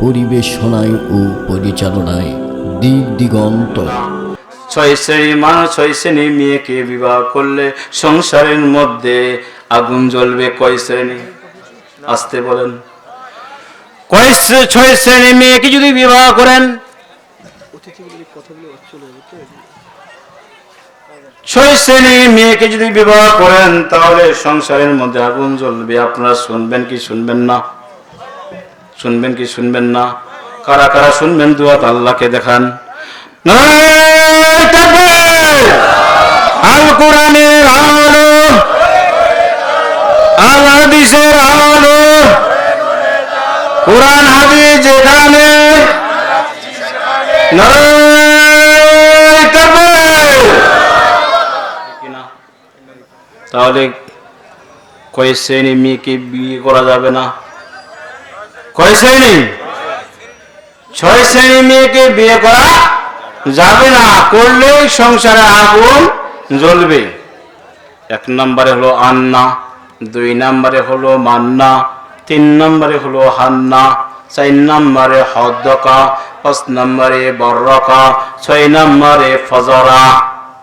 পরিবেশনায় ও পরিচালনায় দিক দিগন্ত। ছয় শ্রেণির মানুষ ছয় শ্রেণির মেয়েকে বিবাহ করলে সংসারের মধ্যে আগুন জ্বলবে কয় শ্রেণি? আসতে বলেন। কয় ছয় শ্রেণির মেয়েকে যদি বিবাহ করেন মেয়েকে যদি বিবাহ করেন, তাহলে সংসারের মধ্যে আগুন জ্বলবে। আপনারা শুনবেন কি শুনবেন না? শুনবেন কি শুনবেন না? কারা কারা শুনবেন? দুয়াত আল্লাহকে দেখান। আল কোরআনের আলো। আল হাদিসের আলো। কোরআন হাদিস যেখানে তাহলে কয় শ্রেণি মেয়েকে বিয়ে করা যাবে না। কয় শ্রেণি ছয় শ্রেণি মেয়েকে বিয়ে করা যাবে না। করলে সংসারে আগুন জ্বলবে। এক নম্বরে হলো আন্না, দুই নম্বরে হলো মান্না, তিন নম্বরে হলো হান্না, চার নম্বরে হদ্দকা, পাঁচ নম্বরে বর্রকা ছয় নম্বরে ফজরা।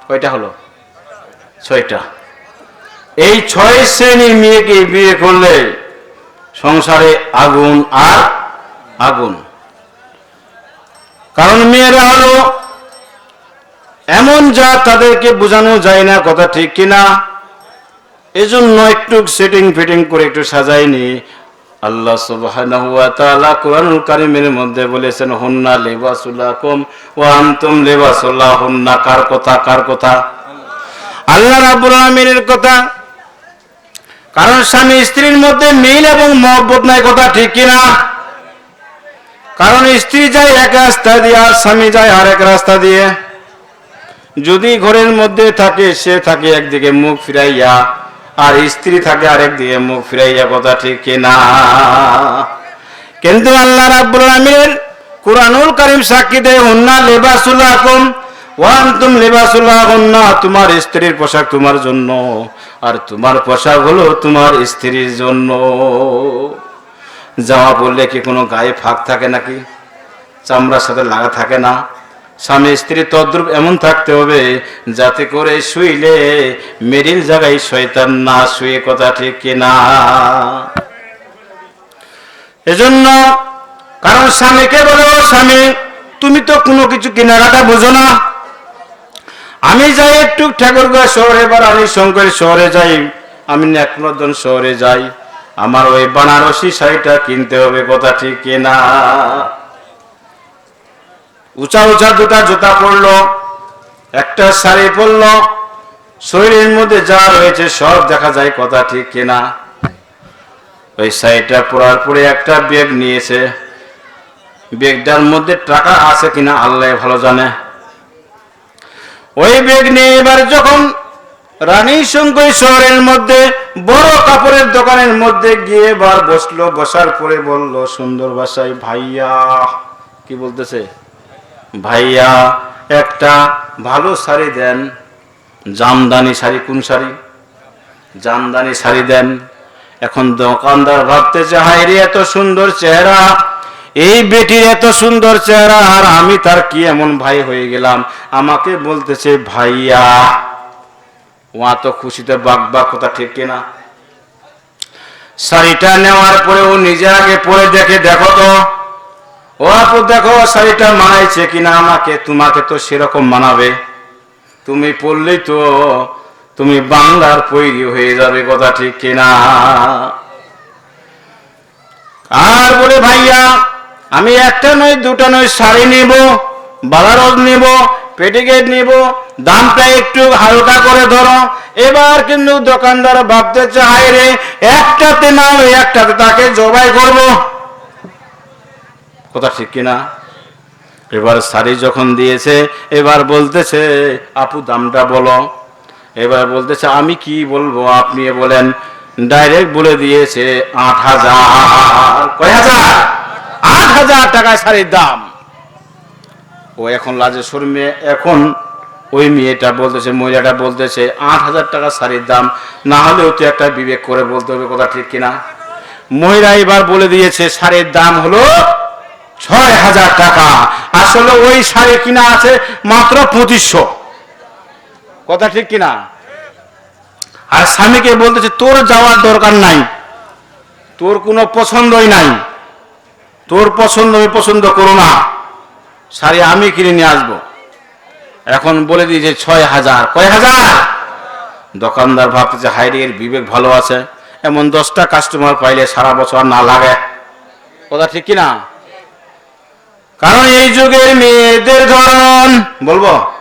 কয়টা হলো? ছয়টা। এই ছয় শ্রেণির মেয়েকে বিয়ে করলে সংসারে আগুন আর আগুন। কারণ মেয়েরা হলো এমন যা তাদেরকে বোঝানো যায় না, কথা ঠিক কিনা? এজন্য একটু সেটিং ফিটিং করে একটু সাজাইনি আল্লাহ সুবহানাহু কোরআনুল কারীমের মধ্যে বলেছেন, হুন্না লিবাসুলাকুম ওয়া আনতুম লিবাসুল্লাহ হুন্না কার কথা? কার কথা? আল্লাহ রাব্বুল আলামিনের কথা। কারণ স্বামী স্ত্রীর মধ্যে মিল এবং মহব্বত নাই কথা ঠিক কিনা? কারণ স্ত্রী যায় এক রাস্তা দিয়ে আর স্বামী যায় আর এক রাস্তা দিয়ে। যদি ঘরের মধ্যে থাকে, সে থাকে একদিকে মুখ ফিরাইয়া, আর স্ত্রী থাকে আরেক দিকে মুখ ফিরাইয়া, কথা ঠিক কিনা? কিন্তু আল্লাহ রাব্বুল আলামিন কুরআনুল কারীম সাক্ষী দেয়, হুন্না লিবাসুলাকুম ওয়া আনতুম লিবাসুলাহুন্না তোমার স্ত্রীর পোশাক তোমার জন্য। আর তোমার পোশাক হলো তোমার স্ত্রীর জন্য। জামা পরলে কি কোনো গায়ে ফাঁক থাকে নাকি? চামড়ার সাথে লাগা থাকে না। স্বামী স্ত্রী তদ্রুপ এমন থাকতে হবে যাতে করে শুইলে মেরিল জায়গায় শয়তান না শুয়ে কথা ঠিক কিনা। এজন্য কারণ স্বামীকে বলো, স্বামী, তুমি তো কোনো কিছু কেনাকাটা বোঝো না। আমি যাই একটু ঠাকুরগাঁ শহরে বা রানী শঙ্কর শহরে যাই, আমি নেকনদন শহরে যাই। আমার ওই বানারসি শাড়িটা কিনতে হবে, কথা ঠিক কিনা? উঁচা উঁচা দুটা জুতা পরলো, একটা শাড়ি পরলো, শরীরের মধ্যে যা রয়েছে সব দেখা যায়, কথা ঠিক কিনা? ওই শাড়িটা পরার পরে একটা ব্যাগ নিয়েছে। ব্যাগটার মধ্যে টাকা আছে কিনা, আল্লাহ ভালো জানে। ওই ব্যাগ নিয়ে এবার যখন রানী শঙ্কর শহরের মধ্যে, বড় কাপড়ের দোকানের মধ্যে গিয়ে এবার বসল, বসার পরে বলল, সুন্দর ভাষায় ভাইয়া। কি বলতেছে? ভাইয়া, একটা ভালো শাড়ি দেন। জামদানি শাড়ি, কোন শাড়ি? জামদানি শাড়ি দেন। এখন দোকানদার ভাবতেছে রে, এত সুন্দর চেহারা। এই বেটির এত সুন্দর চেহারা, আর আমি তার কি এমন ভাই হয়ে গেলাম? আমাকে বলতেছে, ভাইয়া ওয়া তো খুশিতে বাক বাক কথা, ঠিক কিনা শাড়িটা নেওয়ার পরে ও নিজে আগে পরে দেখে, দেখো তো, ও আপু দেখো, শাড়িটা মানাইছে কিনা আমাকে? তোমাকে তো সেরকম মানাবে। তুমি পড়লেই তো তুমি বাংলার পৈরি হয়ে যাবে, কথা ঠিক কিনা আর বলে, ভাইয়া আমি একটা নয় দুটা নয় শাড়ি নেব, বালারস নিব, পেটিকেট নেব, দামটা একটু হালকা করে ধরো। এবার কিন্তু দোকানদার ভাবতে চাই রে, একটাতে নাও একটাতে তাকে জবাই করব। কথা ঠিক কিনা? এবার শাড়ি যখন দিয়েছে, এবার বলতেছে, আপু, দামটা বলো। এবার বলতেছে, আমি কি বলব? আপনি বলেন, ডাইরেক্ট বলে দিয়েছে আট হাজার। কয় হাজার? আট হাজার টাকা শাড়ির দাম। ও এখন লাজে শর্মে এখন ওই মেয়েটা বলতেছে, মহিলাটা বলতেছে, আট হাজার টাকা শাড়ির দাম। না হলেও তো একটা বিবেক করে বলতে হবে কথা ঠিক কিনা। মহিলা এবার বলে দিয়েছে, শাড়ির দাম হলো ছয় হাজার টাকা। আসলে ওই শাড়ি কিনা আছে মাত্র পঁচিশশো। কথা ঠিক কিনা? আর স্বামীকে বলতেছে, তোর যাওয়ার দরকার নাই। তোর কোনো পছন্দই নাই। তোর পছন্দ আমি পছন্দ করো না। শাড়ি আমি কিনে নিয়ে আসব। এখন বলে দিই যে ছয় হাজার। কয় হাজার? দোকানদার ভাবতে ভাবতেছে হাইরির বিবেক ভালো আছে। এমন দশটা কাস্টমার পাইলে সারা বছর না লাগে। কথা ঠিক কিনা? কারণ এই যুগের মেয়েদের ধরন, বলব?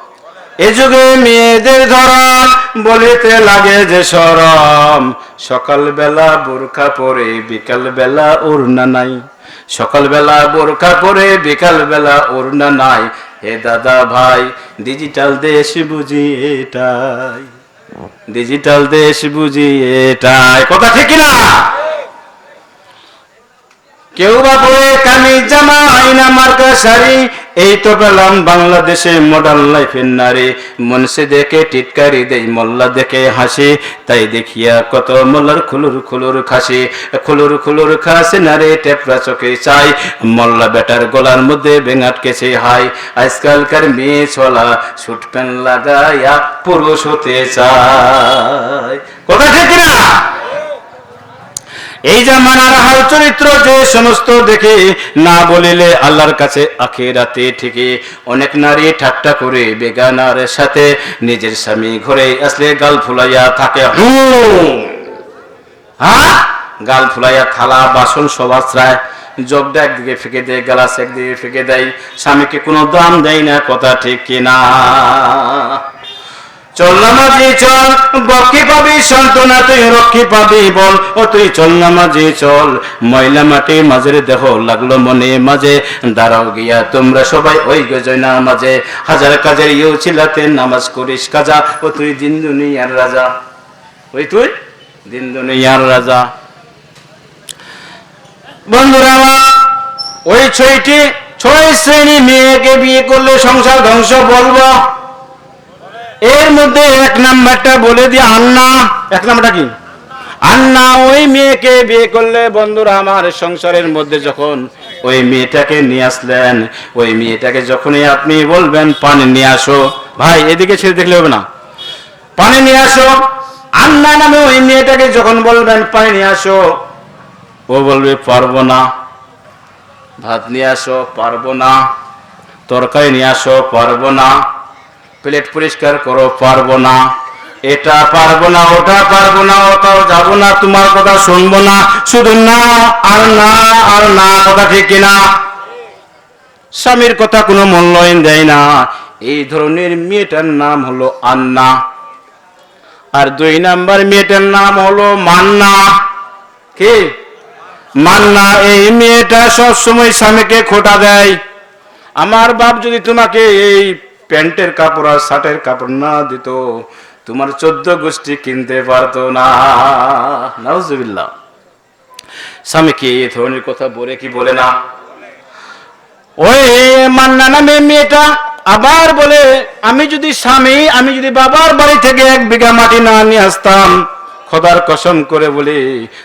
এই যুগে মেয়েদের ধরন বলিতে লাগে যে সরম। সকালবেলা বোরখা পরে বিকাল বেলা ওড়না নাই। সকালবেলা বোরখা পরে, বিকালবেলা ওড়না নাই। হে দাদা ভাই ডিজিটাল দেশ বুঝি এটাই। ডিজিটাল দেশ বুঝি এটাই। কথা ঠিক না কেউ বা পরে কামিজ জামা আইনা মার্কা, শাড়ি। এই তো পেলাম বাংলাদেশে মডার্ন লাইফের নারী। মনসে দেখে, টিটকারি দেই, মোল্লা দেখে হাসি। তাই দেখিয়া কত মোল্লার খুলুর খুলুর খাসি। খুলুর খুলুর খাসে নারে, টেপরা চোখে চাই। মোল্লা বেটার গলার মধ্যে বেঙাটকেছে হাই। আজকালকার মেয়ে ছলা, সুট প্যান্ট লাগাইয়া পুরুষ হতে চায়। কথা ঠিক না এই জামানার হাল চরিত্র যে সমস্ত দেখে না বলিলে আল্লাহর কাছে আখেরাতে ঠিকই। অনেক নারী ঠাট্টা করে বেগানার সাথে নিজের স্বামী ঘরে আসলে গাল ফুলাইয়া থাকে। গাল ফুলাইয়া থালা, বাসন সব আশ্রায়। জগটা একদিকে ফেঁকে দেয়, গালাস একদিকে ফেঁকে দেয়। স্বামীকে কোনো দাম দেয় না, কথা ঠিক কিনা? চল নামাজি চল। রক্ষী বল। ও তুই লাগল মনে মাঝে। দাঁড়াও গিয়া তোমরা সবাই ওই নামাজ করিস কাজা। ও তুই, দিন রাজা। ওই তুই, দিন রাজা। বন্ধুরা, ওই ছয় শ্রেণি মেয়েকে বিয়ে করলে সংসার ধ্বংস বলব। এর মধ্যে এক নাম্বারটা বলে দিয়ে আন্না। এক নাম্বারটা কি? আন্না, ওই মেয়েকে বিয়ে করলে বন্ধুরা আমার সংসারের মধ্যে যখন ওই মেয়েটাকে নিয়ে আসলেন, ওই মেয়েটাকে যখনই আপনি বলবেন, পানি নিয়ে আসো। ভাই, এদিকে ছেড়ে দেখলে হবে না। পানি নিয়ে আসো। আন্না নামে ওই মেয়েটাকে যখন বলবেন, পানি নিয়ে আসো। ও বলবে, পারব না। ভাত নিয়ে আসো, পারব না। তরকারি নিয়ে আসো, পারব না। প্লেট পরিষ্কার করো, পারব না। এটা পারব না, ওটা পারব না, ওটাও যাব না, তোমার কথা শুনব না। শুধু না আর না আর না কথা ঠিক কিনা। স্বামীর কথা কোনো মূল্যায়ন দেয় না। এই ধরনের মেয়েটার নাম হলো আন্না। আর দুই নাম্বার মেয়েটার নাম হলো মান্না। কি? মান্না, এই মেয়েটা সবসময় স্বামীকে খোটা দেয়। আমার বাপ যদি তোমাকে এই প্যান্টের কাপড় আর শার্টের কাপড় না দিত। তোমার চোদ্দ গোষ্ঠী কিনতে পারতো না। নাউজুবিল্লাহ। স্বামীকে এই ধরনের কথা বলে কি বলে না? ওই মান্না নামে মেয়েটা আবার বলে, আমি যদি স্বামী, আমি যদি বাবার বাড়ি থেকে এক বিঘা মাটি না নিয়ে আসতাম, খোদার কসম করে বলি,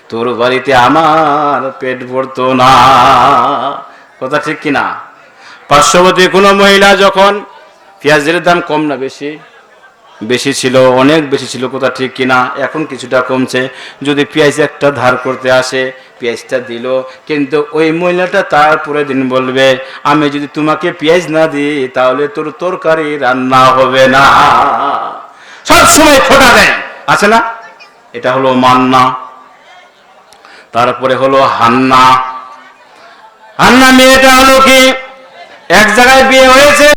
তোর বাড়িতে আমার পেট ভরতো না। কথা ঠিক কিনা? পার্শ্ববর্তী কোনো মহিলা যখন পেঁয়াজের দাম কম না বেশি? বেশি ছিল, অনেক বেশি ছিল, কোথা ঠিক কিনা? এখন কিছুটা কমছে। যদি পেঁয়াজ একটা ধার করতে আসে, পেঁয়াজটা দিল। কিন্তু ওই মহিলাটা তারপরে দিন বলবে, আমি যদি তোমাকে পেঁয়াজ না দিই, তাহলে তোর তরকারি রান্না হবে না। সবসময় খোটা দেয়। আছে না? এটা হলো মান্না। তারপরে হলো হান্না। হান্না মেয়েটা হলো কি? এক জায়গায় বিয়ে হয়েছে।